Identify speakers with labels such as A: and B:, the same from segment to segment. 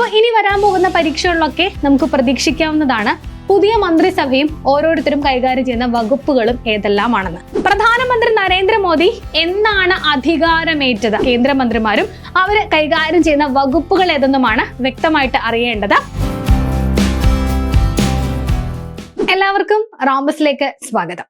A: അപ്പോൾ ഇനി വരാൻ പോകുന്ന പരീക്ഷകളിലൊക്കെ നമുക്ക് പ്രതീക്ഷിക്കാവുന്നതാണ്. പുതിയ മന്ത്രിസഭയും ഓരോരുത്തരും കൈകാര്യം ചെയ്യുന്ന വകുപ്പുകളും ഏതെല്ലാമാണെന്ന്. പ്രധാനമന്ത്രി നരേന്ദ്രമോദി എന്നാണ് അധികാരമേറ്റത്? കേന്ദ്രമന്ത്രിമാരും അവർ കൈകാര്യം ചെയ്യുന്ന വകുപ്പുകൾ ഏതെന്നുമാണ് വ്യക്തമായിട്ട് അറിയേണ്ടത്? എല്ലാവർക്കും റാംബസിലേക്ക് സ്വാഗതം.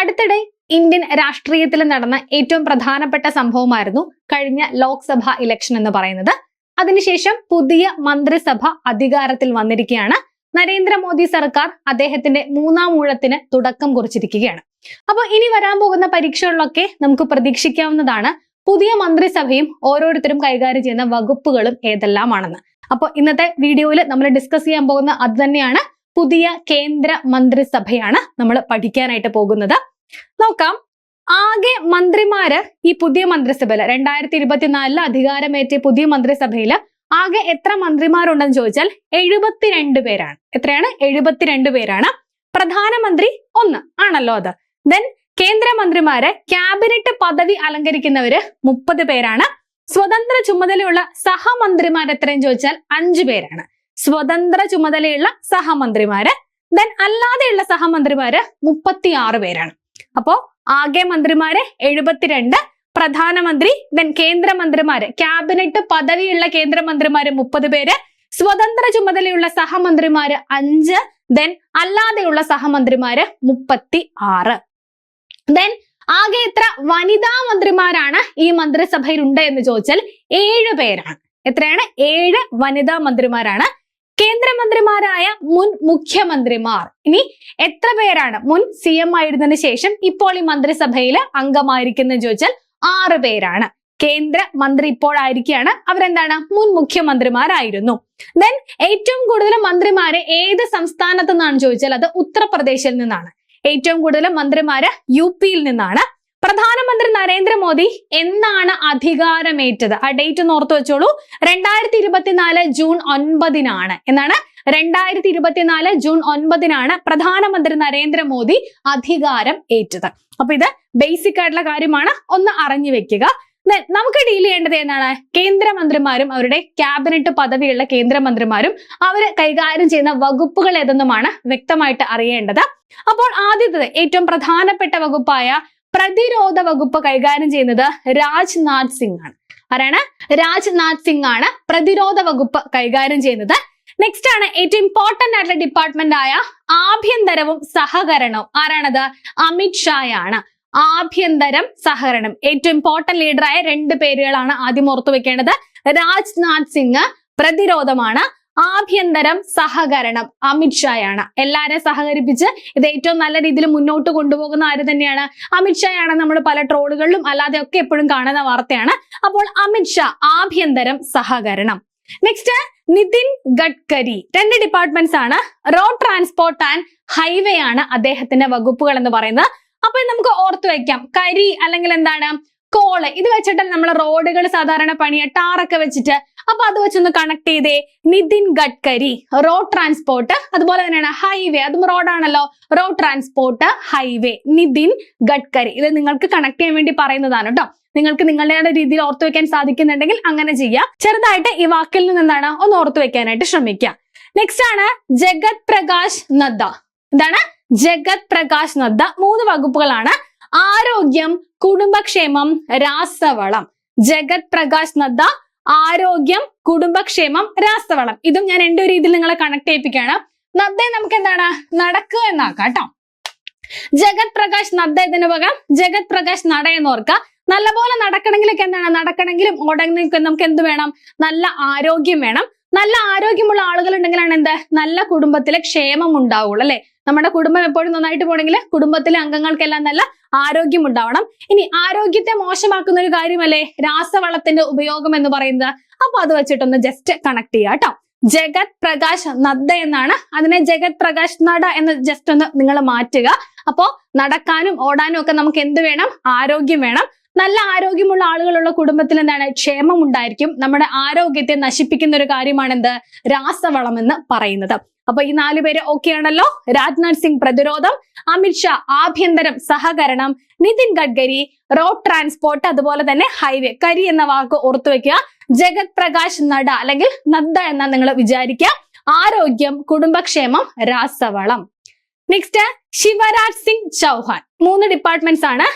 A: അടുത്തിടെ ഇന്ത്യൻ രാഷ്ട്രീയത്തിൽ നടന്ന ഏറ്റവും പ്രധാനപ്പെട്ട സംഭവമായിരുന്നു കഴിഞ്ഞ ലോക്സഭാ ഇലക്ഷൻ എന്ന് പറയുന്നത്. അതിനുശേഷം പുതിയ മന്ത്രിസഭ അധികാരത്തിൽ വന്നിരിക്കുകയാണ്. നരേന്ദ്രമോദി സർക്കാർ അദ്ദേഹത്തിന്റെ മൂന്നാം ഊഴത്തിന് തുടക്കം കുറിച്ചിരിക്കുകയാണ്. അപ്പോൾ ഇനി വരാൻ പോകുന്ന പരീക്ഷകളിലൊക്കെ നമുക്ക് പ്രതീക്ഷിക്കാവുന്നതാണ് പുതിയ മന്ത്രിസഭയും ഓരോരുത്തരും കൈകാര്യം ചെയ്യുന്ന വകുപ്പുകളും ഏതെല്ലാമാണെന്ന്. അപ്പോൾ ഇന്നത്തെ വീഡിയോയിൽ നമ്മൾ ഡിസ്കസ് ചെയ്യാൻ പോകുന്ന അത് തന്നെയാണ് പുതിയ കേന്ദ്ര മന്ത്രിസഭയാണ് നമ്മൾ പഠിക്കാനായിട്ട് പോകുന്നത്. നോക്കാം. ആകെ മന്ത്രിമാര് ഈ പുതിയ മന്ത്രിസഭയിൽ രണ്ടായിരത്തി ഇരുപത്തിനാലിൽ അധികാരമേറ്റ പുതിയ മന്ത്രിസഭയിൽ ആകെ എത്ര മന്ത്രിമാരുണ്ടെന്ന് ചോദിച്ചാൽ എഴുപത്തിരണ്ട് പേരാണ്. എത്രയാണ്? എഴുപത്തിരണ്ട് പേരാണ്. പ്രധാനമന്ത്രി ഒന്ന് ആണല്ലോ അത്. ദെൻ കേന്ദ്രമന്ത്രിമാര് ക്യാബിനറ്റ് പദവി അലങ്കരിക്കുന്നവര് മുപ്പത് പേരാണ്. സ്വതന്ത്ര ചുമതലയുള്ള സഹമന്ത്രിമാർ എത്രയും ചോദിച്ചാൽ അഞ്ചു പേരാണ്. സ്വതന്ത്ര ചുമതലയുള്ള സഹമന്ത്രിമാര് ദെൻ അല്ലാതെയുള്ള സഹമന്ത്രിമാര് മുപ്പത്തിയാറ് പേരാണ്. അപ്പോ ആകെ മന്ത്രിമാരെ എഴുപത്തിരണ്ട് പ്രധാനമന്ത്രി ദെൻ കേന്ദ്രമന്ത്രിമാര്. ക്യാബിനറ്റ് പദവിയുള്ള കേന്ദ്രമന്ത്രിമാര് മുപ്പത് പേര് സ്വതന്ത്ര ചുമതലയുള്ള സഹമന്ത്രിമാര് അഞ്ച് ദെൻ അല്ലാതെയുള്ള സഹമന്ത്രിമാര് മുപ്പത്തി ആറ് ദെൻ ആകെ എത്ര വനിതാ മന്ത്രിമാരാണ് ഈ മന്ത്രിസഭയിൽ ഉണ്ട് എന്ന് ചോദിച്ചാൽ ഏഴ് പേരാണ്. എത്രയാണ്? ഏഴ് വനിതാ മന്ത്രിമാരാണ്. കേന്ദ്രമന്ത്രിമാരായ മുൻ മുഖ്യമന്ത്രിമാർ. ഇനി എത്ര പേരാണ്? മുൻ സി എം ആയിരുന്നതിന് ശേഷം ഇപ്പോൾ ഈ മന്ത്രിസഭയിൽ അംഗമായിരിക്കുന്നത് ചോദിച്ചാൽ ആറ് പേരാണ്. കേന്ദ്ര മന്ത്രി ഇപ്പോഴായിരിക്കുകയാണ്. അവരെന്താണ്? മുൻ മുഖ്യമന്ത്രിമാരായിരുന്നു. ദെൻ ഏറ്റവും കൂടുതൽ മന്ത്രിമാരെ ഏത് സംസ്ഥാനത്ത് നിന്നാണ് ചോദിച്ചാൽ അത് ഉത്തർപ്രദേശിൽ നിന്നാണ്. ഏറ്റവും കൂടുതൽ മന്ത്രിമാര് യു പിയിൽ നിന്നാണ്. പ്രധാനമന്ത്രി നരേന്ദ്രമോദി എന്നാണ് അധികാരമേറ്റത്? ആ ഡേറ്റ് ഒന്ന് ഓർത്തു വെച്ചോളൂ. രണ്ടായിരത്തി ഇരുപത്തിനാല് ജൂൺ ഒൻപതിനാണ്. എന്നാണ്? രണ്ടായിരത്തി ഇരുപത്തിനാല് ജൂൺ ഒൻപതിനാണ് പ്രധാനമന്ത്രി നരേന്ദ്രമോദി അധികാരം ഏറ്റത്. അപ്പൊ ഇത് ബേസിക് ആയിട്ടുള്ള കാര്യമാണ്. ഒന്ന് അറിഞ്ഞു വെക്കുക. നമുക്ക് ഡീൽ ചെയ്യേണ്ടത് എന്താണ് കേന്ദ്രമന്ത്രിമാരും അവരുടെ ക്യാബിനറ്റ് പദവിയുള്ള കേന്ദ്രമന്ത്രിമാരും അവർ കൈകാര്യം ചെയ്യുന്ന വകുപ്പുകൾ ഏതെന്നുമാണ് വ്യക്തമായിട്ട് അറിയേണ്ടത്. അപ്പോൾ ആദ്യത്തത് ഏറ്റവും പ്രധാനപ്പെട്ട വകുപ്പായ പ്രതിരോധ വകുപ്പ് കൈകാര്യം ചെയ്യുന്നത് രാജ്നാഥ് സിംഗ് ആണ്. ആരാണ്? രാജ്നാഥ് സിംഗ് ആണ് പ്രതിരോധ വകുപ്പ് കൈകാര്യം ചെയ്യുന്നത്. നെക്സ്റ്റ് ആണ് ഏറ്റവും ഇമ്പോർട്ടന്റ് ആയിട്ടുള്ള ഡിപ്പാർട്ട്മെന്റ് ആയ ആഭ്യന്തരവും സഹകരണവും. ആരാണത്? അമിത് ഷായാണ്. ആഭ്യന്തരം സഹകരണം. ഏറ്റവും ഇമ്പോർട്ടന്റ് ലീഡറായ രണ്ട് പേരുകളാണ് ആദ്യം ഓർത്തു വെക്കേണ്ടത്. രാജ്നാഥ് സിംഗ് പ്രതിരോധമാണ്. ആഭ്യന്തരം സഹകരണം. അമിത് ഷായാണ്. എല്ലാരെ സഹകരിപ്പിച്ച് ഇത് ഏറ്റവും നല്ല രീതിയിൽ മുന്നോട്ട് കൊണ്ടുപോകുന്ന ആര് തന്നെയാണ്? അമിത് ഷായാണ് നമ്മൾ പല ട്രോളുകളിലും അല്ലാതെ ഒക്കെ എപ്പോഴും കാണുന്ന വാർത്തയാണ്. അപ്പോൾ അമിത് ഷാ ആഭ്യന്തരം സഹകരണം. നെക്സ്റ്റ് നിതിൻ ഗഡ്കരി. രണ്ട് ഡിപ്പാർട്ട്മെന്റ്സ് ആണ്. റോഡ് ട്രാൻസ്പോർട്ട് ആൻഡ് ഹൈവേ ആണ് അദ്ദേഹത്തിന്റെ വകുപ്പുകൾ എന്ന് പറയുന്നത്. അപ്പൊ നമുക്ക് ഓർത്തു വെക്കാം. കരി അല്ലെങ്കിൽ എന്താണ്? കോൾ. ഇത് വെച്ചിട്ട് നമ്മൾ റോഡുകൾ സാധാരണ പണിയ. ടാറൊക്കെ വെച്ചിട്ട് അപ്പൊ അത് വെച്ചൊന്ന് കണക്ട് ചെയ്തേ. നിതിൻ ഗഡ്കരി റോഡ് ട്രാൻസ്പോർട്ട് അതുപോലെ തന്നെയാണ് ഹൈവേ അതും റോഡാണല്ലോ road transport highway Nitin Gadkari. ഇത് നിങ്ങൾക്ക് കണക്ട് ചെയ്യാൻ വേണ്ടി പറയുന്നതാണ് കേട്ടോ നിങ്ങൾക്ക് നിങ്ങളുടെ രീതിയിൽ ഓർത്തു വെക്കാൻ സാധിക്കുന്നുണ്ടെങ്കിൽ അങ്ങനെ ചെയ്യാം. ചെറുതായിട്ട് ഈ വാക്കിൽ നിന്ന് എന്താണ് ഒന്ന് ഓർത്തു വെക്കാനായിട്ട് ശ്രമിക്കാം. നെക്സ്റ്റ് ആണ് ജഗത് പ്രകാശ് നദ്ദ. എന്താണ്? ജഗത് പ്രകാശ് നദ്ദ. മൂന്ന് വകുപ്പുകളാണ്. ആരോഗ്യം കുടുംബക്ഷേമം രാസവളം. ജഗത് പ്രകാശ് നദ്ദ ആരോഗ്യം കുടുംബക്ഷേമം രാസവളം. ഇതും ഞാൻ എന്റെ ഒരു രീതിയിൽ നിങ്ങളെ കണക്ട് ചെയ്യിപ്പിക്കുകയാണ്. നദ്ദയെ നമുക്ക് എന്താണ് നടക്കുക എന്നാക്കാം കേട്ടോ. ജഗത് പ്രകാശ് നദ്ദ ഇതിന് പകരം ജഗത് പ്രകാശ് നട എന്ന് ഓർക്കുക നല്ലപോലെ നടക്കണമെങ്കിലൊക്കെ എന്താണ്? നടക്കണമെങ്കിലും ഓടണമെങ്കിലും നമുക്ക് എന്ത് വേണം? നല്ല ആരോഗ്യം വേണം. നല്ല ആരോഗ്യമുള്ള ആളുകൾ ഉണ്ടെങ്കിലാണ് എന്ത്? നല്ല കുടുംബത്തിലെ ക്ഷേമം ഉണ്ടാവുള്ളൂ അല്ലെ? നമ്മുടെ കുടുംബം എപ്പോഴും നന്നായിട്ട് പോകണമെങ്കിൽ കുടുംബത്തിലെ അംഗങ്ങൾക്കെല്ലാം നല്ല ആരോഗ്യം ഉണ്ടാവണം. ഇനി ആരോഗ്യത്തെ മോശമാക്കുന്ന ഒരു കാര്യമല്ലേ? രാസവളത്തിന്റെ ഉപയോഗം എന്ന് പറയുന്നത്. അപ്പൊ അത് വെച്ചിട്ടൊന്ന് ജസ്റ്റ് കണക്ട് ചെയ്യാം കേട്ടോ. ജഗത് പ്രകാശ് നദ്ദ എന്നാണ്. അതിനെ ജഗത് പ്രകാശ് നട എന്ന് ജസ്റ്റ് ഒന്ന് നിങ്ങൾ മാറ്റുക. അപ്പോ നടക്കാനും ഓടാനും ഒക്കെ നമുക്ക് എന്ത് വേണം? ആരോഗ്യം വേണം. നല്ല ആരോഗ്യമുള്ള ആളുകളുള്ള കുടുംബത്തിൽ എന്താണ്? ക്ഷേമം ഉണ്ടായിരിക്കും. നമ്മുടെ ആരോഗ്യത്തെ നശിപ്പിക്കുന്ന ഒരു കാര്യമാണ് എന്ത് രാസവളം എന്ന് പറയുന്നത്. അപ്പൊ ഈ നാലു പേര് ഓക്കെ ആണല്ലോ. രാജ്നാഥ് സിംഗ് പ്രതിരോധം അമിത്ഷാ ആഭ്യന്തരം സഹകരണം നിതിൻ ഗഡ്കരി റോഡ് ട്രാൻസ്പോർട്ട് അതുപോലെ തന്നെ ഹൈവേ കരി എന്ന വാക്ക് ഓർത്തു വെക്കുക. ജഗത് പ്രകാശ് നഡ അല്ലെങ്കിൽ നദ്ദ എന്ന നിങ്ങൾ വിചാരിക്കുക. ആരോഗ്യം കുടുംബക്ഷേമം രാസവളം. നെക്സ്റ്റ് ശിവരാജ് സിംഗ് ചൗഹാൻ. മൂന്ന് ഡിപ്പാർട്ട്മെന്റ്സ് ആണ്.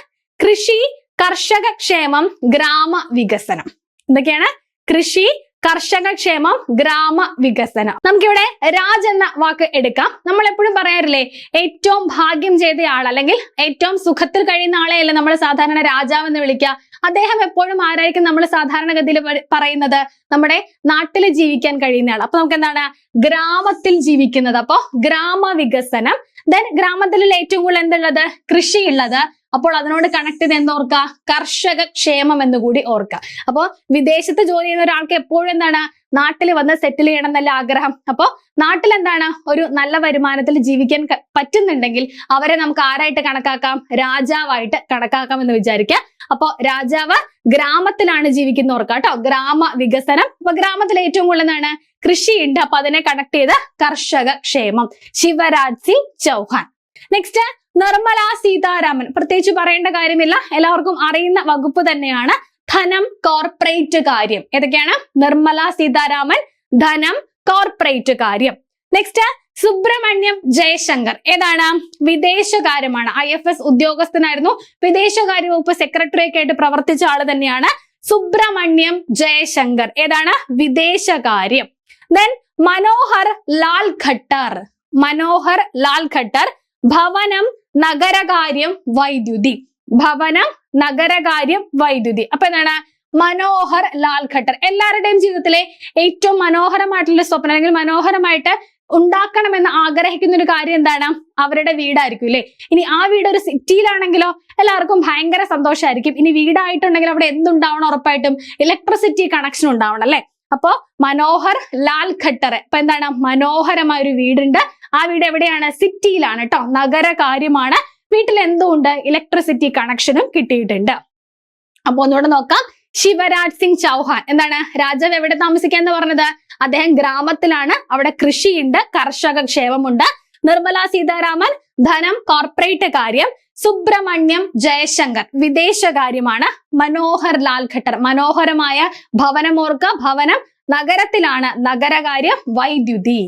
A: കൃഷി കർഷക ക്ഷേമം ഗ്രാമ വികസനം. എന്തൊക്കെയാണ്? കൃഷി കർഷക ക്ഷേമം ഗ്രാമ വികസനം. നമുക്കിവിടെ രാജ് എന്ന വാക്ക് എടുക്കാം. നമ്മൾ എപ്പോഴും പറയാറില്ലേ ഏറ്റവും ഭാഗ്യം ചെയ്ത ആൾ അല്ലെങ്കിൽ ഏറ്റവും സുഖത്തിൽ കഴിയുന്ന ആളെയല്ലേ നമ്മൾ സാധാരണ രാജാവ് എന്ന് വിളിക്കുക. അദ്ദേഹം എപ്പോഴും ആരായിരിക്കും നമ്മൾ സാധാരണഗതിയിൽ പറയുന്നത്? നമ്മുടെ നാട്ടിൽ ജീവിക്കാൻ കഴിയുന്ന ആൾ. അപ്പൊ നമുക്ക് എന്താണ് ഗ്രാമത്തിൽ ജീവിക്കുന്നത്. അപ്പോ ഗ്രാമ വികസനം. ദെൻ ഗ്രാമത്തിൽ ഏറ്റവും കൂടുതൽ എന്തുള്ളത്? കൃഷി ഉള്ളത് അപ്പോൾ അതിനോട് കണക്ട് ചെയ്ത് എന്തോർക്കുക കർഷക ക്ഷേമം എന്ന് കൂടി ഓർക്കുക അപ്പോ വിദേശത്ത് ജോലി ചെയ്യുന്ന ഒരാൾക്ക് എപ്പോഴും എന്താണ്? നാട്ടിൽ വന്ന് സെറ്റിൽ ചെയ്യണം എന്നല്ല ആഗ്രഹം. അപ്പോ നാട്ടിൽ എന്താണ്? ഒരു നല്ല വരുമാനത്തിൽ ജീവിക്കാൻ പറ്റുന്നുണ്ടെങ്കിൽ അവരെ നമുക്ക് ആരായിട്ട് കണക്കാക്കാം? രാജാവായിട്ട് കണക്കാക്കാം എന്ന് വിചാരിക്കുക അപ്പോ രാജാവ് ഗ്രാമത്തിലാണ് ജീവിക്കുന്നവർക്ക് കേട്ടോ. ഗ്രാമ വികസനം. അപ്പൊ ഗ്രാമത്തിൽ ഏറ്റവും കൂടുതൽ എന്താണ്? കൃഷിയുണ്ട്. അപ്പൊ അതിനെ കണക്ട് ചെയ്ത കർഷക ക്ഷേമം. ശിവരാജ് സിംഗ് ചൗഹാൻ. നെക്സ്റ്റ് നിർമ്മല സീതാരാമൻ. പ്രത്യേകിച്ച് പറയേണ്ട കാര്യമില്ല. എല്ലാവർക്കും അറിയുന്ന വകുപ്പ് തന്നെയാണ് ധനം കോർപ്പറേറ്റ് കാര്യം. ഏതൊക്കെയാണ്? നിർമ്മല സീതാരാമൻ ധനം കോർപ്പറേറ്റ് കാര്യം. നെക്സ്റ്റ് സുബ്രഹ്മണ്യം ജയശങ്കർ. ഏതാണ്? വിദേശകാര്യമാണ്. ഐ എഫ് എസ് ഉദ്യോഗസ്ഥനായിരുന്നു. വിദേശകാര്യ വകുപ്പ് സെക്രട്ടറി ഒക്കെ ആയിട്ട് പ്രവർത്തിച്ച ആൾ തന്നെയാണ് സുബ്രഹ്മണ്യം ജയശങ്കർ. ഏതാണ്? വിദേശകാര്യം. ദെൻ മനോഹർ ലാൽ ഖട്ടർ. മനോഹർ ലാൽ ഖട്ടർ ഭവനം നഗരകാര്യം വൈദ്യുതി. ഭവനം നഗരകാര്യം വൈദ്യുതി. അപ്പൊ എന്താണ്? മനോഹർ ലാൽ ഖട്ടർ എല്ലാവരുടെയും ജീവിതത്തിലെ ഏറ്റവും മനോഹരമായിട്ടുള്ള സ്വപ്നം അല്ലെങ്കിൽ മനോഹരമായിട്ട് ഉണ്ടാക്കണമെന്ന് ആഗ്രഹിക്കുന്ന ഒരു കാര്യം എന്താണ്? അവരുടെ വീടായിരിക്കും അല്ലെ ഇനി ആ വീട് ഒരു സിറ്റിയിലാണെങ്കിലോ എല്ലാവർക്കും ഭയങ്കര സന്തോഷമായിരിക്കും ഇനി വീടായിട്ടുണ്ടെങ്കിൽ അവിടെ എന്തുണ്ടാവണം ഉറപ്പായിട്ടും? ഇലക്ട്രിസിറ്റി കണക്ഷൻ ഉണ്ടാവണം അല്ലെ? അപ്പോ മനോഹർ ലാൽ ഖട്ടർ ഇപ്പൊ എന്താണ്? മനോഹരമായ ഒരു വീടുണ്ട്. ആ വീട് എവിടെയാണ്? സിറ്റിയിലാണ് കേട്ടോ നഗര കാര്യമാണ് വീട്ടിൽ എന്തുണ്ട്? ഇലക്ട്രിസിറ്റി കണക്ഷനും കിട്ടിയിട്ടുണ്ട്. അപ്പൊ ഒന്നുകൂടെ നോക്കാം. ശിവരാജ് സിംഗ് ചൗഹാൻ. എന്താണ്? രാജാവ് എവിടെ താമസിക്കാൻ എന്ന് പറഞ്ഞത്? അദ്ദേഹം ഗ്രാമത്തിലാണ്. അവിടെ കൃഷിയുണ്ട്. കർഷക ക്ഷേമമുണ്ട്. നിർമ്മല സീതാരാമൻ ധനം കോർപ്പറേറ്റ് കാര്യം സുബ്രഹ്മണ്യം ജയശങ്കർ. വിദേശകാര്യമാണ് മനോഹർ ലാൽ ഖട്ടർ. മനോഹരമായ ഭവനമോർക്ക. ഭവനം നഗരത്തിലാണ്. നഗരകാര്യം വൈദ്യുതി.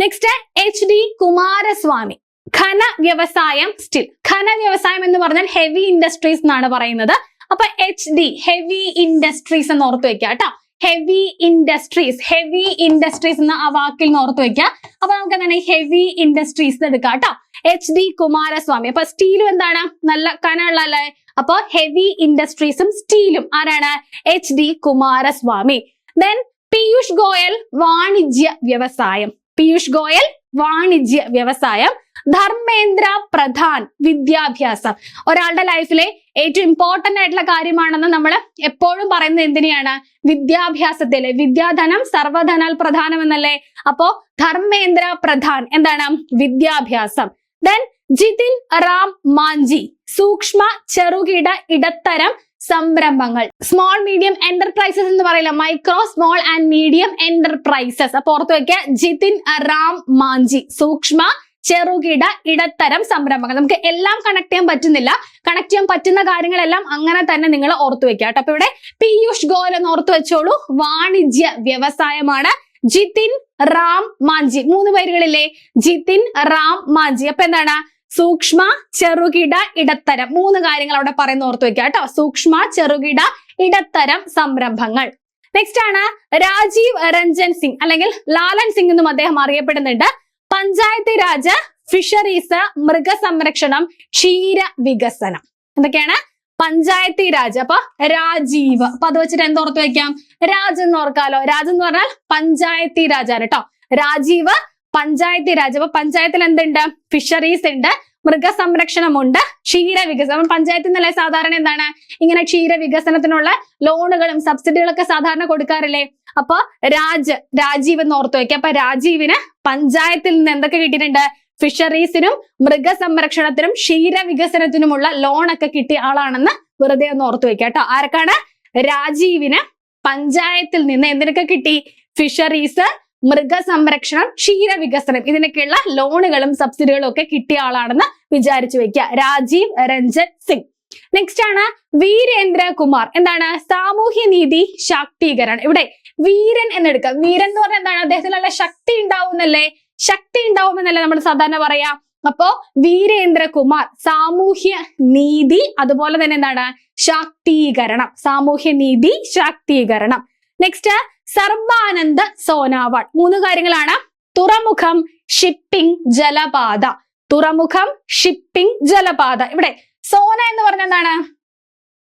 A: നെക്സ്റ്റ് എച്ച് ഡി കുമാരസ്വാമി ഖന വ്യവസായം സ്റ്റിൽ ഖന വ്യവസായം എന്ന് പറഞ്ഞാൽ ഹെവി ഇൻഡസ്ട്രീസ് എന്നാണ് പറയുന്നത്. അപ്പൊ എച്ച് ഡി ഹെവി ഇൻഡസ്ട്രീസ് എന്ന് ഓർത്ത് വെക്കുക കേട്ടോ. ഹെവി ഇൻഡസ്ട്രീസ് ഹെവി ഇൻഡസ്ട്രീസ് എന്ന ആ വാക്കിൽ നിന്ന് ഓർത്ത് വെക്കുക. അപ്പൊ നമുക്ക് എന്താണ് ഹെവി ഇൻഡസ്ട്രീസ് എടുക്കാം കേട്ടോ. എച്ച് ഡി കുമാരസ്വാമി അപ്പൊ സ്റ്റീലും എന്താണ്? നല്ല കനമുള്ള അല്ലേ? അപ്പൊ ഹെവി ഇൻഡസ്ട്രീസും സ്റ്റീലും ആരാണ്? H D Kumaraswamy then Piyush Goyal വാണിജ്യ വ്യവസായം. പീയൂഷ് ഗോയൽ വാണിജ്യ വ്യവസായം ധർമ്മേന്ദ്ര പ്രധാൻ വിദ്യാഭ്യാസം. ഒരാളുടെ ലൈഫിലെ ഏറ്റവും ഇമ്പോർട്ടന്റ് ആയിട്ടുള്ള കാര്യമാണെന്ന് നമ്മൾ എപ്പോഴും പറയുന്നത് എന്തിനെയാണ്? വിദ്യാഭ്യാസത്തിലെ. വിദ്യാധനം സർവധനാൽ പ്രധാനം എന്നല്ലേ? അപ്പോ ധർമ്മേന്ദ്ര പ്രധാൻ എന്താണ്? വിദ്യാഭ്യാസം. ദെൻ ജിതിൻ റാം മാഞ്ചി സൂക്ഷ്മ ചെറുകിട ഇടത്തരം സംരംഭങ്ങൾ. സ്മോൾ മീഡിയം എന്റർപ്രൈസസ് എന്ന് പറയില്ല. Micro small and medium enterprises അപ്പൊ വയ്ക്കുക ജിതിൻ റാം മാഞ്ചി സൂക്ഷ്മ ചെറുകിട ഇടത്തരം സംരംഭങ്ങൾ. നമുക്ക് എല്ലാം കണക്ട് ചെയ്യാൻ പറ്റുന്നില്ല. കണക്ട് ചെയ്യാൻ പറ്റുന്ന കാര്യങ്ങളെല്ലാം അങ്ങനെ തന്നെ നിങ്ങൾ ഓർത്തു വെക്കുക കേട്ടോ. അപ്പൊ ഇവിടെ പീയൂഷ് ഗോയൽ എന്ന് ഓർത്തു വെച്ചോളൂ. വാണിജ്യ വ്യവസായമാണ്. ജിതിൻ റാം മാഞ്ചി. മൂന്ന് പേരുകളില്ലേ? ജിതിൻ റാം മാഞ്ചി. അപ്പൊ എന്താണ്? സൂക്ഷ്മ ചെറുകിട ഇടത്തരം. മൂന്ന് കാര്യങ്ങൾ അവിടെ പറയുന്ന ഓർത്ത് വെക്കുക കേട്ടോ. സൂക്ഷ്മ ചെറുകിട ഇടത്തരം സംരംഭങ്ങൾ. നെക്സ്റ്റ് ആണ് രാജീവ് രഞ്ജൻ സിംഗ് അല്ലെങ്കിൽ ലാലൻ സിംഗ് എന്നും അദ്ദേഹം അറിയപ്പെടുന്നുണ്ട്. പഞ്ചായത്ത് രാജ് ഫിഷറീസ് മൃഗസംരക്ഷണം ക്ഷീര വികസനം. എന്തൊക്കെയാണ്? പഞ്ചായത്തി രാജ്. അപ്പൊ രാജീവ്. അപ്പൊ അത് വെച്ചിട്ട് എന്തോർത്ത് വെക്കാം? രാജ് എന്ന് ഓർക്കാലോ. രാജ് എന്ന് പറഞ്ഞാൽ പഞ്ചായത്തി രാജാണ് കേട്ടോ. രാജീവ് പഞ്ചായത്തി രാജ്. അപ്പൊ പഞ്ചായത്തിൽ എന്തുണ്ട്? ഫിഷറീസ് ഉണ്ട്. മൃഗസംരക്ഷണമുണ്ട്. ക്ഷീരവികസനം. പഞ്ചായത്തിൽ നിന്നല്ലേ സാധാരണ എന്താണ്? ഇങ്ങനെ ക്ഷീരവികസനത്തിനുള്ള ലോണുകളും സബ്സിഡികളൊക്കെ സാധാരണ കൊടുക്കാറില്ലേ? അപ്പൊ രാജ് രാജീവ് എന്ന് ഓർത്ത് വയ്ക്കുക അപ്പൊ രാജീവിന് പഞ്ചായത്തിൽ നിന്ന് എന്തൊക്കെ കിട്ടിയിട്ടുണ്ട്? ഫിഷറീസിനും മൃഗസംരക്ഷണത്തിനും ക്ഷീരവികസനത്തിനുമുള്ള ലോണൊക്കെ കിട്ടിയ ആളാണെന്ന് വെറുതെ ഒന്ന് ഓർത്തു വയ്ക്കുക കേട്ടോ. ആർക്കാണ് രാജീവിന് പഞ്ചായത്തിൽ നിന്ന് എന്തിനൊക്കെ കിട്ടി? ഫിഷറീസ് മൃഗസംരക്ഷണം ക്ഷീര വികസനം ഇതിനൊക്കെയുള്ള ലോണുകളും സബ്സിഡികളും ഒക്കെ കിട്ടിയ ആളാണെന്ന് വിചാരിച്ചു വെക്കുക രാജീവ് രഞ്ജൻ സിംഗ്. നെക്സ്റ്റ് ആണ് വീരേന്ദ്ര കുമാർ. എന്താണ്? സാമൂഹ്യ നീതി ശാക്തീകരണം. ഇവിടെ വീരൻ എന്നെടുക്കുക വീരൻ എന്ന് പറഞ്ഞാൽ എന്താണ്? അദ്ദേഹത്തിന് നല്ല ശക്തി ഉണ്ടാവുന്നല്ലേ? ശക്തി ഉണ്ടാവുമെന്നല്ലേ നമ്മൾ സാധാരണ പറയാ. അപ്പോ വീരേന്ദ്ര കുമാർ സാമൂഹ്യ നീതി അതുപോലെ തന്നെ എന്താണ്? ശാക്തീകരണം. സാമൂഹ്യ നീതി ശാക്തീകരണം. നെക്സ്റ്റ് സർബാനന്ദ സോനാവാൾ. മൂന്ന് കാര്യങ്ങളാണ്. തുറമുഖം ഷിപ്പിംഗ് ജലപാത. തുറമുഖം ഷിപ്പിംഗ് ജലപാത. ഇവിടെ സോന എന്ന് പറഞ്ഞ എന്താണ്?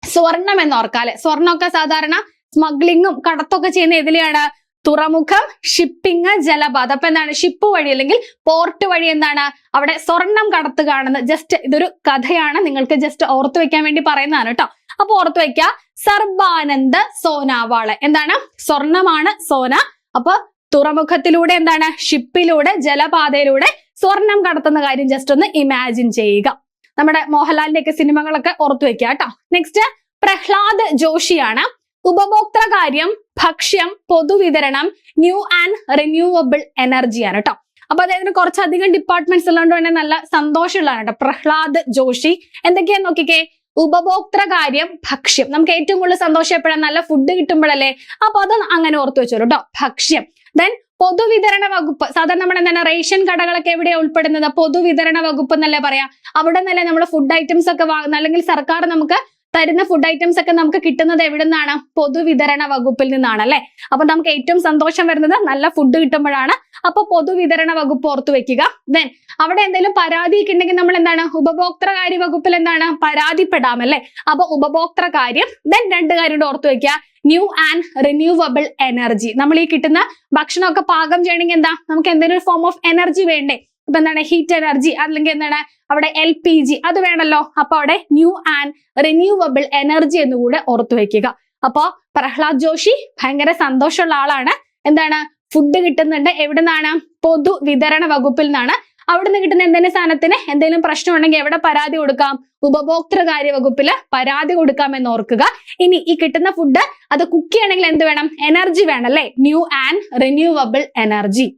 A: സ്വർണം എന്ന് ഓർക്കാൽ സ്വർണമൊക്കെ സാധാരണ സ്മഗ്ലിങ്ങും കടത്തൊക്കെ ചെയ്യുന്ന ഇതിലെയാണ് തുറമുഖം ഷിപ്പിംഗ് ജലപാത. അപ്പൊ എന്താണ്? ഷിപ്പ് വഴി അല്ലെങ്കിൽ പോർട്ട് വഴി എന്താണ്? അവിടെ സ്വർണം കടത്തുകയാണെന്ന് ജസ്റ്റ് ഇതൊരു കഥയാണ്. നിങ്ങൾക്ക് ജസ്റ്റ് ഓർത്തു വെക്കാൻ വേണ്ടി പറയുന്നതാണ് കേട്ടോ. അപ്പൊ ഓർത്തു വയ്ക്ക സർബാനന്ദ സോനാവാൾ. എന്താണ്? സ്വർണമാണ് സോന. അപ്പൊ തുറമുഖത്തിലൂടെ എന്താണ്? ഷിപ്പിലൂടെ ജലപാതയിലൂടെ സ്വർണം കടത്തുന്ന കാര്യം ജസ്റ്റ് ഒന്ന് ഇമാജിൻ ചെയ്യുക. നമ്മുടെ മോഹൻലാലിന്റെ ഒക്കെ സിനിമകളൊക്കെ ഓർത്തു വെക്കുക കേട്ടോ. നെക്സ്റ്റ് പ്രഹ്ലാദ് ജോഷിയാണ്. ഉപഭോക്തൃ കാര്യം ഭക്ഷ്യം പൊതുവിതരണം ന്യൂ ആൻഡ് റിന്യൂവബിൾ എനർജിയാണ് കേട്ടോ. അപ്പൊ അദ്ദേഹത്തിന് കുറച്ചധികം ഡിപ്പാർട്ട്മെന്റ്സ് ഉള്ളതുകൊണ്ട് തന്നെ നല്ല സന്തോഷമുള്ളതാണ് കേട്ടോ. പ്രഹ്ലാദ് ജോഷി. എന്തൊക്കെയാ നോക്കിക്കേ? ഉപഭോക്തൃ കാര്യം ഭക്ഷ്യം. നമുക്ക് ഏറ്റവും കൂടുതൽ സന്തോഷം എപ്പോഴാണ് നല്ല ഫുഡ് കിട്ടുമ്പോഴല്ലേ? അപ്പൊ അത് അങ്ങനെ ഓർത്തു വെച്ചോളൂ കേട്ടോ ഭക്ഷ്യം. ദെൻ പൊതുവിതരണ വകുപ്പ്. സാധാരണ നമ്മൾ എന്താണ് റേഷൻ കടകളൊക്കെ എവിടെയാണ് ഉൾപ്പെടുന്നത്? പൊതുവിതരണ വകുപ്പ് എന്നല്ലേ പറയാ. അവിടെ നിന്നല്ലേ നമ്മൾ ഫുഡ് ഐറ്റംസ് ഒക്കെ അല്ലെങ്കിൽ സർക്കാർ നമുക്ക് തരുന്ന ഫുഡ് ഐറ്റംസ് ഒക്കെ നമുക്ക് കിട്ടുന്നത് എവിടെ നിന്നാണ് പൊതുവിതരണ വകുപ്പിൽ നിന്നാണ് അല്ലെ? അപ്പൊ നമുക്ക് ഏറ്റവും സന്തോഷം വരുന്നത് നല്ല ഫുഡ് കിട്ടുമ്പോഴാണ്. അപ്പൊ പൊതുവിതരണ വകുപ്പ് ഓർത്തു വെക്കുക. ദെൻ അവിടെ എന്തെങ്കിലും പരാതി ഉണ്ടെങ്കിൽ നമ്മൾ എന്താണ്? ഉപഭോക്തൃകാര്യ വകുപ്പിൽ എന്താണ്? പരാതിപ്പെടാം അല്ലെ? അപ്പൊ ഉപഭോക്തൃ കാര്യം. ദെൻ രണ്ട് കാര്യം ഓർത്തു വെക്കുക. ന്യൂ ആൻഡ് റിന്യൂവബിൾ എനർജി നമ്മൾ ഈ കിട്ടുന്ന ഭക്ഷണമൊക്കെ പാകം ചെയ്യണമെങ്കിൽ എന്താ? നമുക്ക് എന്തെങ്കിലും ഫോം ഓഫ് എനർജി വേണ്ടേ? ഇപ്പൊ എന്താണ് ഹീറ്റ് എനർജി അല്ലെങ്കിൽ എന്താണ് അവിടെ എൽ പി ജി അത് വേണമല്ലോ അപ്പൊ അവിടെ ന്യൂ ആൻഡ് റിന്യൂവബിൾ എനർജി എന്നുകൂടെ ഓർത്തു വെക്കുക. അപ്പോ പ്രഹ്ലാദ് ജോഷി ഭയങ്കര സന്തോഷമുള്ള ആളാണ്. എന്താണ്? ഫുഡ് കിട്ടുന്നുണ്ട്. എവിടെ നിന്നാണ് പൊതു വിതരണ വകുപ്പിൽ നിന്നാണ്. അവിടുന്ന് കിട്ടുന്ന എന്തെങ്കിലും സാധനത്തിന്? എന്തെങ്കിലും പ്രശ്നം ഉണ്ടെങ്കിൽ എവിടെ പരാതി കൊടുക്കാം? ഉപഭോക്തൃകാര്യ വകുപ്പിൽ പരാതി കൊടുക്കാം എന്ന് ഓർക്കുക. ഇനി ഈ കിട്ടുന്ന ഫുഡ് അത് കുക്ക് ചെയ്യണമെങ്കിൽ എന്ത് വേണം? എനർജി വേണം അല്ലെ? New and renewable energy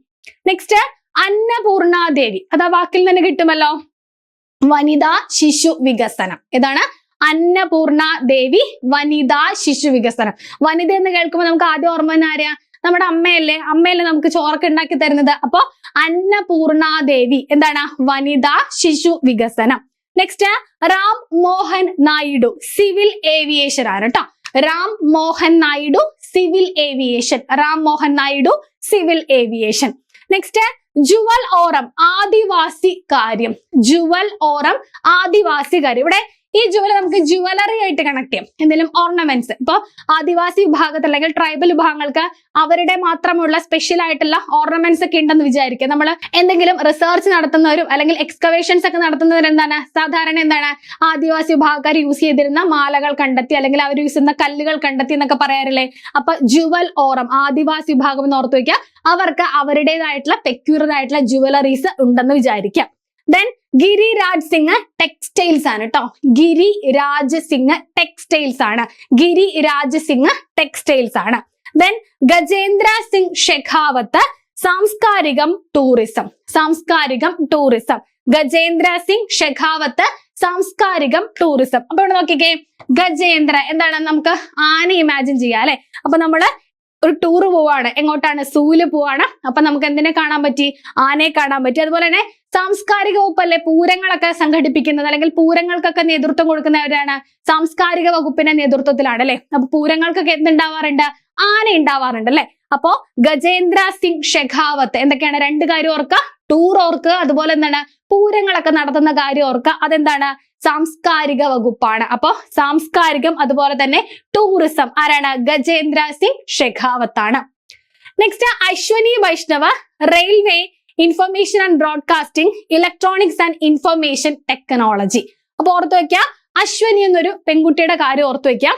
A: next Annapurnadevi. അത് ആ വാക്കിൽ തന്നെ കിട്ടുമല്ലോ? വനിതാ ശിശു വികസനം. ഏതാണ് അന്നപൂർണ ദേവി വനിതാ ശിശു വികസനം. വനിത എന്ന് കേൾക്കുമ്പോൾ നമുക്ക് ആദ്യം ഓർമ്മ ആരെയാ നമ്മുടെ അമ്മയല്ലേ? അമ്മയല്ലേ നമുക്ക് ചോറൊക്കെ ഉണ്ടാക്കി തരുന്നത്. അപ്പൊ അന്നപൂർണാദേവി എന്താണ്? വനിതാ ശിശു വികസനം. Next Ram Mohan Naidu civil aviation ആണ് കേട്ടോ. Ram Mohan Naidu civil aviation. Ram Mohan Naidu civil aviation. Next Jual Oram ആദിവാസി കാര്യം. ജുവൽ ഓറം ആദിവാസി കാര്യം. ഇവിടെ ഈ ജുവല നമുക്ക് ജുവലറി ആയിട്ട് കണക്ട് ചെയ്യാം. എന്തെങ്കിലും ഓർണമെന്റ്സ് ഇപ്പൊ ആദിവാസി വിഭാഗത്തിൽ അല്ലെങ്കിൽ ട്രൈബൽ വിഭാഗങ്ങൾക്ക് അവരുടെ മാത്രമുള്ള സ്പെഷ്യൽ ആയിട്ടുള്ള ഓർണമെന്റ്സ് ഒക്കെ ഉണ്ടെന്ന് വിചാരിക്കുക. നമ്മൾ എന്തെങ്കിലും റിസർച്ച് നടത്തുന്നവരും അല്ലെങ്കിൽ എക്സ്കവേഷൻസ് ഒക്കെ നടത്തുന്നവരും എന്താണ്? സാധാരണ എന്താണ്? ആദിവാസി വിഭാഗക്കാർ യൂസ് ചെയ്തിരുന്ന മാലകൾ കണ്ടെത്തി അല്ലെങ്കിൽ അവർ യൂസ് ചെയ്യുന്ന കല്ലുകൾ കണ്ടെത്തി എന്നൊക്കെ പറയാറില്ലേ? അപ്പൊ ജുവൽ ഓറം ആദിവാസി വിഭാഗം എന്ന് ഓർത്ത് വയ്ക്കുക അവർക്ക് അവരുടേതായിട്ടുള്ള പെക്യൂറർ ആയിട്ടുള്ള ജുവലറീസ് ഉണ്ടെന്ന് വിചാരിക്കാം. ദെൻ ഗിരിരാജ് സിംഗ് ടെക്സ്റ്റൈൽസ് ആണ് കേട്ടോ ഗിരിരാജ് സിംഗ് ടെക്സ്റ്റൈൽസ് ആണ്. ഗിരിരാജ് സിംഗ് ടെക്സ്റ്റൈൽസ് ആണ്. ദെൻ ഗജേന്ദ്ര സിംഗ് ഷെഖാവത്ത് സാംസ്കാരികം ടൂറിസം സാംസ്കാരികം ടൂറിസം ഗജേന്ദ്ര സിംഗ് ഷെഖാവത്ത് സാംസ്കാരികം ടൂറിസം അപ്പൊ ഇവിടെ നോക്കിക്കേ ഗജേന്ദ്ര എന്താണ് നമുക്ക് ആന ഇമാജിൻ ചെയ്യാം അല്ലെ? അപ്പൊ നമ്മൾ ഒരു ടൂർ പോവാണ്. എങ്ങോട്ടാണ്? സൂൽ പോവാണ്. അപ്പൊ നമുക്ക് എന്തിനെ കാണാൻ പറ്റി? ആനയെ കാണാൻ പറ്റി. അതുപോലെ തന്നെ സാംസ്കാരിക വകുപ്പല്ലേ പൂരങ്ങളൊക്കെ സംഘടിപ്പിക്കുന്നത്? അല്ലെങ്കിൽ പൂരങ്ങൾക്കൊക്കെ നേതൃത്വം കൊടുക്കുന്നവരാണ് സാംസ്കാരിക വകുപ്പിന്റെ നേതൃത്വത്തിലാണ് അല്ലെ? അപ്പൊ പൂരങ്ങൾക്കൊക്കെ എന്തുണ്ടാവാറുണ്ട്? ആന ഉണ്ടാവാറുണ്ട് അല്ലെ? അപ്പോ ഗജേന്ദ്ര സിംഗ് ഷെഖാവത്ത് എന്തൊക്കെയാണ്? രണ്ട് കാര്യം ഓർക്കുക. ടൂർ ഓർക്ക് അതുപോലെ എന്താണ്? പൂരങ്ങളൊക്കെ നടത്തുന്ന കാര്യം ഓർക്കുക. അതെന്താണ്? സാംസ്കാരിക വകുപ്പാണ്. അപ്പോ സാംസ്കാരികം അതുപോലെ തന്നെ ടൂറിസം ആരാണ്? Gajendra Singh ഷെഖാവത്താണ്. Next Ashwini Vaishnaw railway information and broadcasting electronics and information technology അപ്പൊ ഓർത്തു വെക്കുക അശ്വനി എന്നൊരു പെൺകുട്ടിയുടെ കാര്യം ഓർത്തു വെക്കാം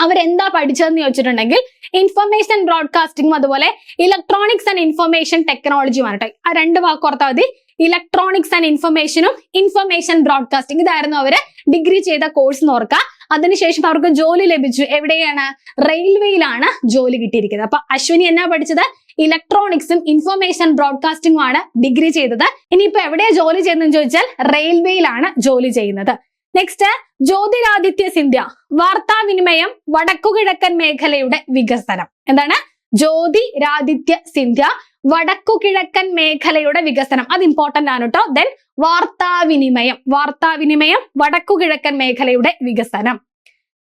A: അവരെന്താ പഠിച്ചതെന്ന് ചോദിച്ചിട്ടുണ്ടെങ്കിൽ ഇൻഫർമേഷൻ ആൻഡ് ബ്രോഡ്കാസ്റ്റിംഗും അതുപോലെ ഇലക്ട്രോണിക്സ് ആൻഡ് ഇൻഫർമേഷൻ ടെക്നോളജിയുമാണ് കേട്ടോ ആ രണ്ട് വാക്ക് ഓർത്താൽ മതി. ഇലക്ട്രോണിക്സ് ആൻഡ് ഇൻഫർമേഷനും ഇൻഫർമേഷൻ ബ്രോഡ്കാസ്റ്റിംഗ് ഇതായിരുന്നു അവർ ഡിഗ്രി ചെയ്ത കോഴ്സ് എന്ന് ഓർക്കുക അതിനുശേഷം അവർക്ക് ജോലി ലഭിച്ചു. എവിടെയാണ്? റെയിൽവേയിലാണ് ജോലി കിട്ടിയിരിക്കുന്നത്. അപ്പൊ അശ്വിനി എന്നാ പഠിച്ചത്? ഇലക്ട്രോണിക്സും ഇൻഫർമേഷൻ ബ്രോഡ്കാസ്റ്റിംഗും ആണ് ഡിഗ്രി ചെയ്തത്. ഇനിയിപ്പോ എവിടെയാ ജോലി ചെയ്യുന്നതെന്ന് ചോദിച്ചാൽ റെയിൽവേയിലാണ് ജോലി ചെയ്യുന്നത്. നെക്സ്റ്റ് ജ്യോതിരാദിത്യ സിന്ധ്യ വാർത്താവിനിമയം വടക്കുകിഴക്കൻ മേഖലയുടെ വികസനം. എന്താണ്? ജ്യോതിരാദിത്യ സിന്ധ്യ വടക്കുകിഴക്കൻ മേഖലയുടെ വികസനം. അത് ഇമ്പോർട്ടന്റ് ആണ് കേട്ടോ ദെൻ വാർത്താവിനിമയം. വാർത്താവിനിമയം വടക്കുകിഴക്കൻ മേഖലയുടെ വികസനം.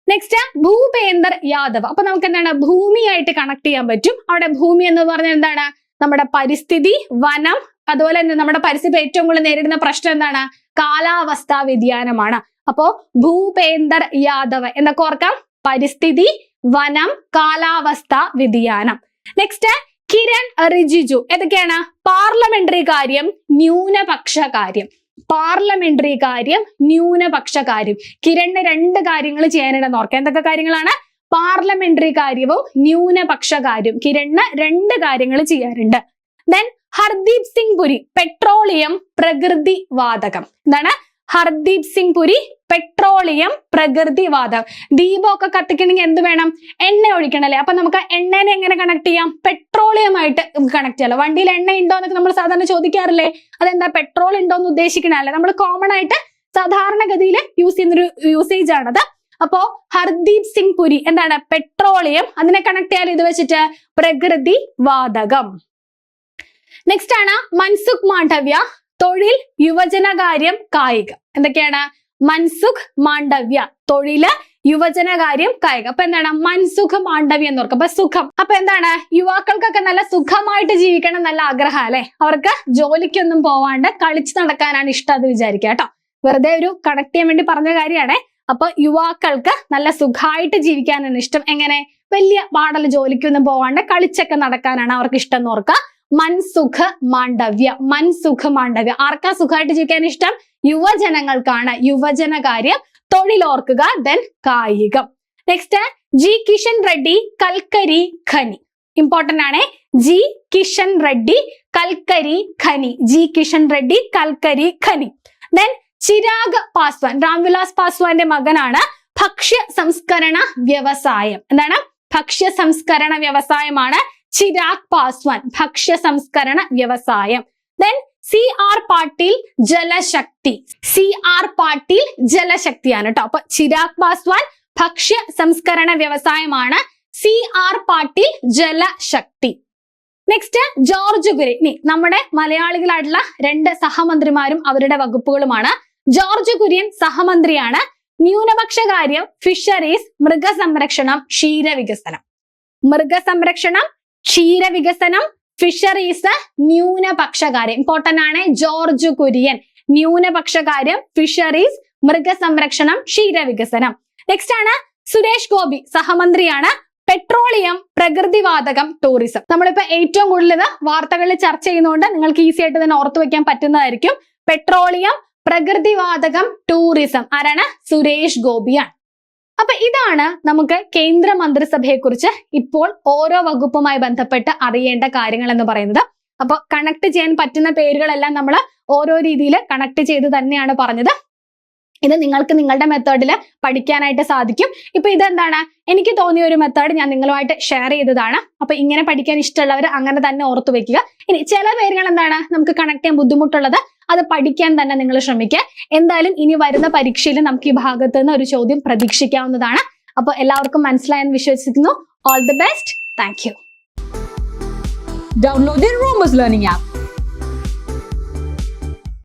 A: നെക്സ്റ്റ് ഭൂപേന്ദർ യാദവ്. അപ്പൊ നമുക്ക് എന്താണ്? ഭൂമിയായിട്ട് കണക്ട് ചെയ്യാൻ പറ്റും. അവിടെ ഭൂമി എന്ന് പറഞ്ഞാൽ എന്താണ്? നമ്മുടെ പരിസ്ഥിതി വനം അതുപോലെ തന്നെ നമ്മുടെ പരിസ്ഥിതി ഏറ്റവും കൂടുതൽ നേരിടുന്ന പ്രശ്നം എന്താണ്? കാലാവസ്ഥാ വ്യതിയാനമാണ്. അപ്പോ ഭൂപേന്ദർ യാദവ്. എന്നൊക്കെ ഓർക്കാം? പരിസ്ഥിതി വനം കാലാവസ്ഥ വ്യതിയാനം. നെക്സ്റ്റ് കിരൺ റിജിജു. ഏതൊക്കെയാണ്? പാർലമെന്ററി കാര്യം ന്യൂനപക്ഷ കാര്യം പാർലമെന്ററി കാര്യം ന്യൂനപക്ഷ കാര്യം കിരണിന് രണ്ട് കാര്യങ്ങൾ ചെയ്യാനിടന്ന് ഓർക്കാം. എന്തൊക്കെ കാര്യങ്ങളാണ്? പാർലമെന്ററി കാര്യവും ന്യൂനപക്ഷ കാര്യവും കിരണിന് രണ്ട് കാര്യങ്ങൾ ചെയ്യാറുണ്ട് ദെൻ ഹർദീപ് സിംഗ് പുരി പെട്രോളിയം പ്രകൃതി വാതകം എന്താണ്? ഹർദീപ് സിംഗ് പുരി പെട്രോളിയം പ്രകൃതി വാതകം ദീപമൊക്കെ കത്തിക്കണമെങ്കിൽ എന്ത് വേണം? എണ്ണ ഒഴിക്കണല്ലേ? അപ്പൊ നമുക്ക് എണ്ണേനെ എങ്ങനെ കണക്ട് ചെയ്യാം? പെട്രോളിയമായിട്ട് കണക്ട് ചെയ്യാലോ. വണ്ടിയിൽ എണ്ണ ഉണ്ടോ എന്നൊക്കെ നമ്മൾ സാധാരണ ചോദിക്കാറില്ലേ? അതെന്താ പെട്രോൾ ഉണ്ടോ എന്ന് ഉദ്ദേശിക്കണല്ലേ നമ്മൾ കോമൺ ആയിട്ട് സാധാരണഗതിയിൽ യൂസ് ചെയ്യുന്നൊരു യൂസേജ് ആണത്. അപ്പോ ഹർദീപ് സിംഗ് പുരി എന്താണ്? പെട്രോളിയം അതിനെ കണക്ട് ചെയ്യാൻ ഇത് വെച്ചിട്ട്? പ്രകൃതി വാതകം നെക്സ്റ്റ് ആണ് മൻസുഖ് മാണ്ഡവ്യ തൊഴിൽ യുവജനകാര്യം കായികം. എന്തൊക്കെയാണ്? മൻസുഖ് മാണ്ഡവ്യ തൊഴിൽ യുവജനകാര്യം കായികം. അപ്പൊ എന്താണ്? മൻസുഖ് മാണ്ഡവ്യം എന്ന് ഓർക്കും. അപ്പൊ സുഖം. അപ്പൊ എന്താണ്? യുവാക്കൾക്കൊക്കെ നല്ല സുഖമായിട്ട് ജീവിക്കണം നല്ല ആഗ്രഹം അല്ലെ? അവർക്ക് ജോലിക്കൊന്നും പോവാണ്ട് കളിച്ചു നടക്കാനാണ് ഇഷ്ടം അത് വിചാരിക്കുക കേട്ടോ. വെറുതെ ഒരു കണക്ട് ചെയ്യാൻ വേണ്ടി പറഞ്ഞ കാര്യമാണ്. അപ്പൊ യുവാക്കൾക്ക് നല്ല സുഖമായിട്ട് ജീവിക്കാനാണ് ഇഷ്ടം. എങ്ങനെ? വലിയ പാടൽ ജോലിക്കൊന്നും പോവാണ്ട് കളിച്ചൊക്കെ നടക്കാനാണ് അവർക്ക് ഇഷ്ടം എന്ന് ഓർക്കുക. മൻസുഖ് മാണ്ഡവ്യ മൻസുഖ മാണ്ഡവ്യ ആർക്കാ സുഖമായിട്ട് ജീവിക്കാൻ ഇഷ്ടം? യുവജനങ്ങൾക്കാണ്. യുവജന കാര്യം തൊഴിലോർക്കുക ദെൻ കായികം. നെക്സ്റ്റ് ജി കിഷൻ റെഡ്ഡി കൽക്കരി ഖനി. ഇമ്പോർട്ടന്റ് ആണ്. ജി കിഷൻ റെഡ്ഡി കൽക്കരി ഖനി. ജി കിഷൻ റെഡ്ഡി കൽക്കരി ഖനി. ദെൻ ചിരാഗ് പാസ്വാൻ. രാംവിലാസ് പാസ്വാന്റെ മകനാണ് ഭക്ഷ്യ സംസ്കരണ വ്യവസായം. എന്താണ്? ഭക്ഷ്യ സംസ്കരണ വ്യവസായമാണ് ചിരാഗ് പാസ്വാൻ ഭക്ഷ്യ സംസ്കരണ വ്യവസായം. Then C R Patil Jalshakti. C R Patil ജലശക്തിയാണ് കേട്ടോ അപ്പൊ ചിരാഗ് പാസ്വാൻ ഭക്ഷ്യ സംസ്കരണ വ്യവസായമാണ്. C R Patil Jalshakti. Next George Kurian. നമ്മുടെ മലയാളികളായിട്ടുള്ള രണ്ട് സഹമന്ത്രിമാരും അവരുടെ വകുപ്പുകളുമാണ്. ജോർജ് കുര്യൻ സഹമന്ത്രിയാണ്. ന്യൂനപക്ഷ കാര്യം ഫിഷറീസ് മൃഗസംരക്ഷണം ക്ഷീരവികസനം. മൃഗസംരക്ഷണം ക്ഷീരവികസനം ഫിഷറീസ് ന്യൂനപക്ഷകാര്യം. ഇമ്പോർട്ടന്റ് ആണ് ജോർജ് കുര്യൻ. ന്യൂനപക്ഷകാര്യം ഫിഷറീസ് മൃഗസംരക്ഷണം ക്ഷീരവികസനം നെക്സ്റ്റ് ആണ് സുരേഷ് ഗോപി സഹമന്ത്രിയാണ് പെട്രോളിയം പ്രകൃതിവാതകം ടൂറിസം നമ്മളിപ്പോ ഏറ്റവും കൂടുതൽ വാർത്തകളിൽ ചർച്ച ചെയ്യുന്നതുകൊണ്ട് നിങ്ങൾക്ക് ഈസി ആയിട്ട് തന്നെ ഓർത്തു വെക്കാൻ പറ്റുന്നതായിരിക്കും. പെട്രോളിയം പ്രകൃതിവാതകം ടൂറിസം ആരാണ്? സുരേഷ് ഗോപിയാണ്. അപ്പൊ ഇതാണ് നമുക്ക് കേന്ദ്ര മന്ത്രിസഭയെ കുറിച്ച് ഇപ്പോൾ ഓരോ വകുപ്പുമായി ബന്ധപ്പെട്ട് അറിയേണ്ട കാര്യങ്ങൾ എന്ന് പറയുന്നത്. അപ്പൊ കണക്ട് ചെയ്യാൻ പറ്റുന്ന പേരുകളെല്ലാം നമ്മൾ ഓരോ രീതിയിൽ കണക്ട് ചെയ്ത് തന്നെയാണ് പറഞ്ഞത്. ഇത് നിങ്ങൾക്ക് നിങ്ങളുടെ മെത്തേഡിൽ പഠിക്കാനായിട്ട് സാധിക്കും. ഇപ്പൊ ഇതെന്താണ്? എനിക്ക് തോന്നിയ ഒരു മെത്തേഡ് ഞാൻ നിങ്ങളുമായിട്ട് ഷെയർ ചെയ്തതാണ്. അപ്പൊ ഇങ്ങനെ പഠിക്കാൻ ഇഷ്ടമുള്ളവർ അങ്ങനെ തന്നെ ഓർത്തു വെക്കുക. ഇനി ചില പേരുകൾ എന്താണ്? നമുക്ക് കണക്ട് ചെയ്യാൻ ബുദ്ധിമുട്ടുള്ളത്. അത് പഠിക്കാൻ തന്നെ നിങ്ങൾ ശ്രമിക്കുക. എന്തായാലും ഇനി വരുന്ന പരീക്ഷയിൽ നമുക്ക് ഈ ഭാഗത്ത് നിന്ന് ഒരു ചോദ്യം പ്രതീക്ഷിക്കാവുന്നതാണ്. അപ്പൊ എല്ലാവർക്കും മനസ്സിലായെന്ന് വിശ്വസിക്കുന്നു. All the best thank you
B: download learning app.